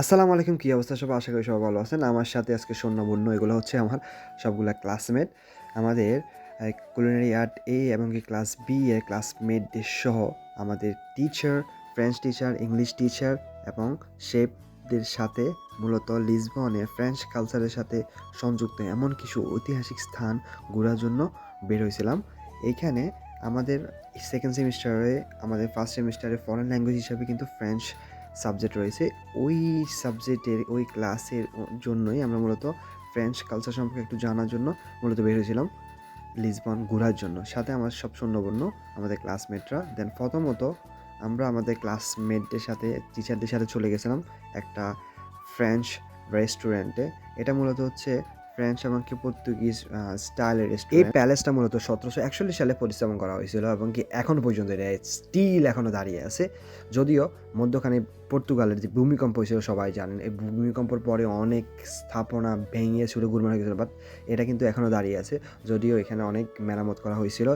আসসালামু আলাইকুম, কী অবস্থা? সবাই আশা করি সবাই ভালো আছেন। আমার সাথে আজকে সৈন্য বন্য, এগুলো হচ্ছে আমার সবগুলা ক্লাসমেট আমাদের কুলিনারি আর্ট এ এবং কি ক্লাস বি এর ক্লাসমেটদের সহ আমাদের teacher French teacher English teacher এবং শেফদের সাথে মূলত লিসবনের ফ্রেঞ্চ কালচারের সাথে সংযুক্ত এমন কিছু ঐতিহাসিক স্থান ঘোরার জন্য বের হয়েছিলাম। এইখানে আমাদের সেকেন্ড সেমিস্টারে আমাদের ফার্স্ট সেমিস্টারে ফরেন ল্যাঙ্গুয়েজ হিসাবে কিন্তু ফ্রেঞ্চ সাবজেক্ট রয়েছে। ওই সাবজেক্টের ওই ক্লাসের জন্যই আমরা মূলত ফ্রেঞ্চ কালচার সম্পর্কে একটু জানার জন্য মূলত বের হয়েছিলাম লিসবন ঘোরার জন্য। সাথে আমার সব শূন্যবর্ণ আমাদের ক্লাসমেটরা দেন প্রথমত আমরা আমাদের ক্লাসমেটদের সাথে টিচারদের সাথে চলে গেছিলাম একটা ফ্রেঞ্চ রেস্টুরেন্টে এটা মূলত হচ্ছে ফ্রেঞ্চ কি পর্তুগিজ স্টাইলের রেস্টুরেন্ট এই প্যালেসটা মূলত সতেরোশো একচল্লিশ সালে পরিশ্রম করা হয়েছিল এবং কি এখনও পর্যন্ত এটা স্টিল এখনও দাঁড়িয়ে আছে। যদিও মধ্যখানে পর্তুগালের যে ভূমিকম্প হয়েছিল সবাই জানেন। এই ভূমিকম্পর পরে অনেক স্থাপনা ভেঙে ছুড়ে গুরমান হয়ে গেছিল বাট এটা কিন্তু এখনও দাঁড়িয়ে আছে। যদিও এখানে অনেক মেরামত করা হয়েছিল।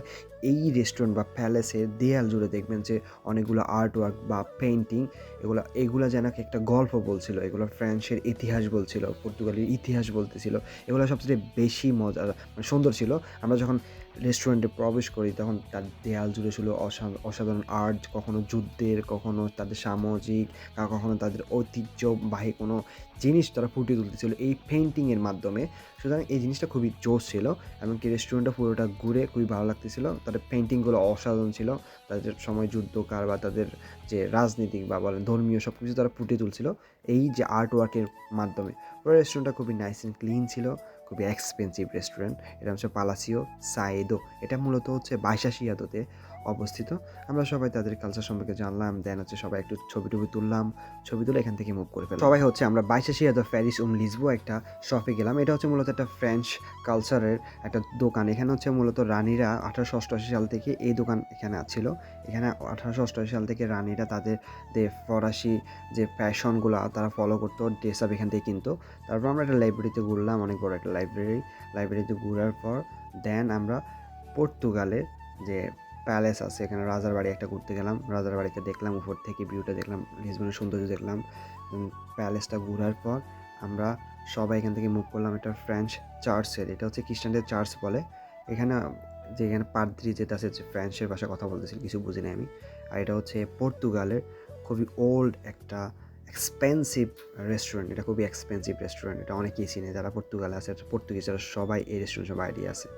এই রেস্টুরেন্ট বা প্যালেসের দেয়াল জুড়ে দেখবেন যে অনেকগুলো আর্ট ওয়ার্ক বা পেন্টিং এগুলো এগুলো যেন একটা গল্প বলছিল, এগুলো ফ্রান্সের ইতিহাস বলছিল, পর্তুগালের ইতিহাস বলতেছিল। এগুলো সবচেয়ে বেশি মজা মানে সুন্দর ছিল। আমরা যখন রেস্টুরেন্টে প্রবেশ করি, তখন তার দেয়াল জুড়ে ছিল অসা- অসাধারণ আর্ট কখনো যুদ্ধের, কখনো তাদের সামাজিক কখনো তাদের ঐতিহ্যবাহী কোনো জিনিস তারা ফুটিয়ে তুলতেছিল এই পেন্টিংয়ের মাধ্যমে। সুতরাং এই জিনিসটা খুবই জোশ ছিল, এমনকি রেস্টুরেন্টটা পুরোটা ঘুরে খুবই ভালো লাগতেছিল। তাদের পেন্টিংগুলো অসাধারণ ছিল, তাদের সময় যুদ্ধকার বা তাদের যে রাজনীতিক বা বলেন ধর্মীয় সব কিছু তারা ফুটিয়ে তুলছিল। এই যে আর্ট ওয়ার্কের মাধ্যমে পুরো রেস্টুরেন্টটা খুবই নাইস অ্যান্ড ক্লিন ছিল। খুবই এক্সপেন্সিভ রেস্টুরেন্ট এটা হচ্ছে পালাসিও সায়েদো এটা মূলত হচ্ছে বাইশাশিয়াদোতে অবস্থিত। আমরা সবাই তাদের কালচার সম্পর্কে জানলাম দেন হচ্ছে সবাই একটু ছবি টবি তুললাম, ছবি তুলে এখান থেকে মুভ করে ফেললাম। সবাই হচ্ছে আমরা বাইশে শিয়া দ্য প্যারিস উম লিসবো একটা শপে গেলাম। এটা হচ্ছে মূলত একটা ফ্রেঞ্চ কালচারের একটা দোকান। এখানে হচ্ছে মূলত রানীরা আঠারোশো অষ্টআশি সাল থেকে এই দোকান এখানে ছিল এখানে আঠারোশো অষ্টআশি সাল থেকে রানীরা তাদের যে ফরাসি যে ফ্যাশনগুলো তারা ফলো করতো ড্রেস আপ এখান থেকে কিনতো। তারপর আমরা একটা লাইব্রেরিতে ঘুরলাম, অনেক বড় একটা লাইব্রেরি লাইব্রেরিতে ঘুরার পর দেন আমরা পর্তুগালের যে প্যালেস আছে, এখানে রাজার বাড়ি একটা ঘুরতে গেলাম। রাজার বাড়িতে দেখলাম, উপর থেকে ভিউটা দেখলাম লিসবনের সৌন্দর্য দেখলাম প্যালেসটা ঘোরার পর আমরা সবাই এখান থেকে মুভ করলাম একটা ফ্রেঞ্চ চার্চের এটা হচ্ছে খ্রিস্টানদের চার্চ বলে। এখানে যে এখানে পাদ্রি যেটা আছে ফ্রেঞ্চের ভাষা কথা বলতেছিল, কিছু বুঝি না আমি। আর এটা হচ্ছে পর্তুগালের খুবই ওল্ড একটা এক্সপেন্সিভ রেস্টুরেন্ট এটা খুবই এক্সপেন্সিভ রেস্টুরেন্ট এটা অনেকেই চিনে, যারা পর্তুগালে আছে পর্তুগিজ, যারা সবাই এই রেস্টুরেন্ট সবাই আইডিয়া আছে।